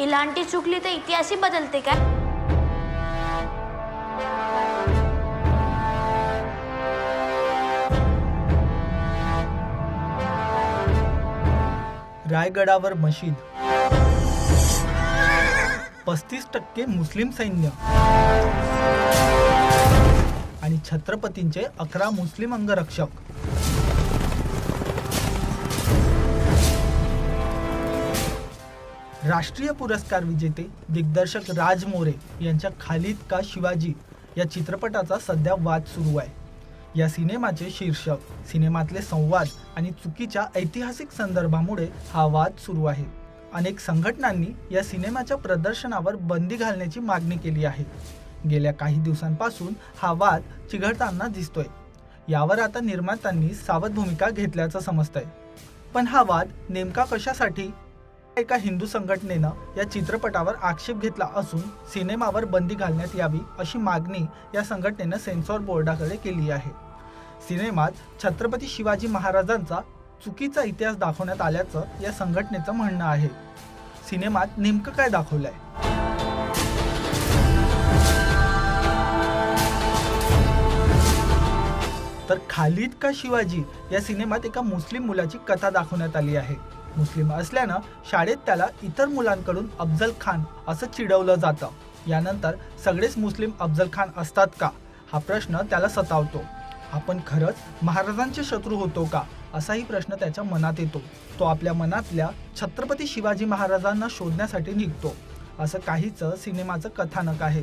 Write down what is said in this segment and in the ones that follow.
इलांटी चुकली तर इतिहासही बदलते काय? रायगडावर मशीद. पस्तीस टक्के मुस्लिम सैन्य. आणि छत्रपतींचे अकरा मुस्लिम अंगरक्षक. राष्ट्रीय पुरस्कार विजेते दिग्दर्शक राज मोरे यांच्या खालीद का शिवाजी या चित्रपटाचा सध्या वाद सुरू आहे. या सिनेमाचे शीर्षक सिनेमातले संवाद आणि चुकीच्या ऐतिहासिक संदर्भामुळे हा वाद सुरू आहे. अनेक संघटनांनी या सिनेमाच्या प्रदर्शनावर बंदी घालण्याची मागणी केली आहे. गेल्या काही दिवसांपासून हा वाद चिघळताना दिसतोय. यावर आता निर्मात्यांनी सावध भूमिका घेतल्याचं समजतंय. पण हा वाद नेमका कशासाठी एका हिंदू संघटनेनं या चित्रपटावर आक्षेप घेतला असून सिनेमावर बंदी घालण्यात यावी अशी मागणी या संघटनेनं सेन्सॉर बोर्डाकडे केली आहे. सिनेमात छत्रपती शिवाजी महाराजांचा चुकीचा इतिहास दाखवण्यात आल्याचं या संघटनेचं म्हणणं आहे. सिनेमात नेमकं काय दाखवलंय? तर खालिद का शिवाजी या सिनेमात एका मुस्लिम मुलाची कथा दाखवण्यात आली आहे. मुस्लिम असल्यानं शाळेत त्याला इतर मुलांकडून अफजल खान असं चिडवलं जातं. यानंतर सगळेच मुस्लिम अफजल खान असतात का? हा प्रश्न त्याला सतावतो. आपण खरंच महाराजांचे शत्रू होतो का? असाही प्रश्न त्याच्या मनात येतो. तो आपल्या मनातल्या छत्रपती शिवाजी महाराजांना शोधण्यासाठी निघतो. असं काहीच सिनेमाचं कथानक आहे.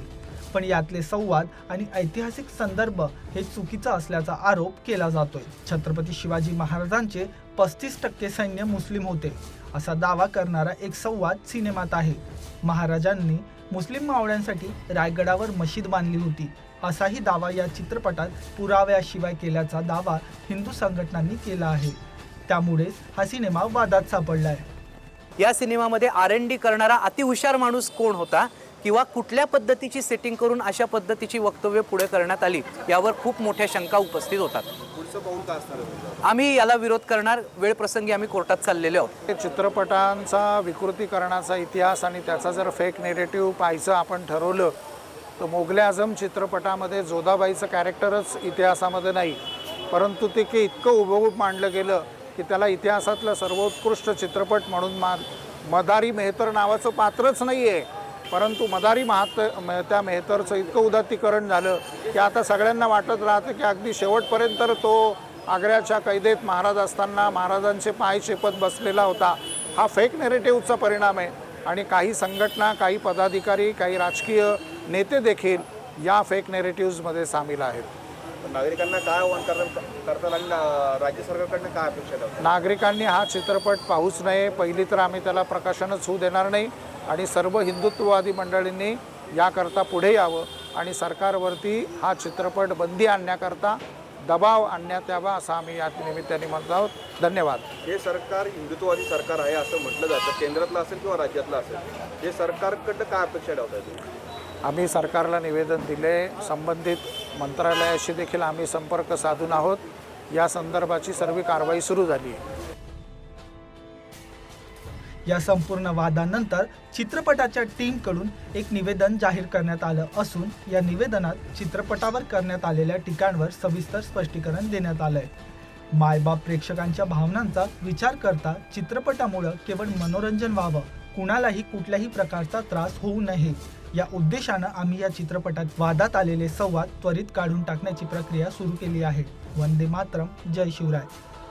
पण यातले संवाद आणि ऐतिहासिक संदर्भ हे चुकीचं असल्याचा आरोप केला जातोय. छत्रपती शिवाजी महाराजांचे पस्तीस टक्के सैन्य मुस्लिम होते असा दावा करणारा एक संवाद सिनेमात आहे. महाराजांनी मुस्लिम मावळ्यांसाठी रायगडावर मशीद बांधली होती असाही दावा या चित्रपटात पुराव्याशिवाय केल्याचा दावा हिंदू संघटनांनी केला आहे. त्यामुळेच हा सिनेमा वादात सापडला आहे या सिनेमामध्ये आर एन डी करणारा अतिहुशार माणूस कोण होता? किंवा कुठल्या पद्धतीची सेटिंग करून अशा पद्धतीची वक्तव्य पुढे करण्यात आली यावर खूप मोठ्या शंका उपस्थित होतात? आम्ही याला विरोध करणार. वेळ प्रसंगी आम्ही कोर्टात चाललेले आहोत. चित्रपटांचा विकृतीकरणाचा इतिहास आणि त्याचा जर फेक नेरेटिव्ह पाहायचं आपण ठरवलं तर मोगले आझम चित्रपटामध्ये जोधाबाईचं कॅरेक्टरच इतिहासामध्ये नाही. परंतु ते की इतकं उभं मांडलं गेलं की त्याला इतिहासातलं सर्वोत्कृष्ट चित्रपट म्हणून मा मदारी मेहतर नावाचं पात्रच नाही आहे परंतु मदारी महात त्या मेहतरचं इतकं उदात्तीकरण झालं की आता सगळ्यांना वाटत राहतं की अगदी शेवटपर्यंत तो आग्र्याच्या कैदेत महाराज असताना महाराजांचे पाय चेपत बसलेला होता. हा फेक नेरेटिव्हचा परिणाम आहे. आणि काही संघटना काही पदाधिकारी काही राजकीय नेते देखील या फेक नेरेटिव्हजमध्ये सामील आहेत. नागरिकांना काय आव्हान करता राज्य सरकारकडनं काय अपेक्षा नागरिकांनी हा चित्रपट पाहूच नये. पहिली तर आम्ही त्याला प्रकाशनच होऊ देणार नाही. आणि सर्व हिंदुत्ववादी मंडळींनी याकरता पुढे यावं आणि सरकारवरती हा चित्रपट बंदी आणण्याकरता दबाव आणण्यात यावा असं आम्ही या निमित्ताने म्हणत आहोत. धन्यवाद. हे सरकार हिंदुत्ववादी सरकार आहे असं म्हटलं जातं. केंद्रातलं असेल किंवा राज्यातलं असेल. हे सरकारकडनं काय अपेक्षा ठेवताय तुम्ही? आम्ही सरकारला निवेदन दिले. संबंधित मंत्रालयाशी देखील आम्ही संपर्क साधून आहोत. या संदर्भाची सर्व कारवाई सुरू झाली आहे. या संपूर्ण वादानंतर चित्रपटाच्या टीमकडून एक निवेदन जाहीर करण्यात आलं असून या निवेदनात चित्रपटावर करण्यात आलेल्या टीकांवर सविस्तर स्पष्टीकरण देण्यात आलंय. मायबाप प्रेक्षकांच्या भावनांचा विचार करता चित्रपटामुळं केवळ मनोरंजन व्हावं कुणालाही कुठल्याही प्रकारचा त्रास होऊ नये. या उद्देशानं आम्ही या चित्रपटात वादात आलेले संवाद त्वरित काढून टाकण्याची प्रक्रिया सुरू केली आहे. वंदे मातरम जय शिवराय.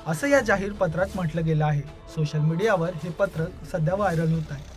असं या जाहीर पत्रात म्हटलं गेलं आहे. सोशल मीडियावर हे पत्र सध्या व्हायरल होत आहे.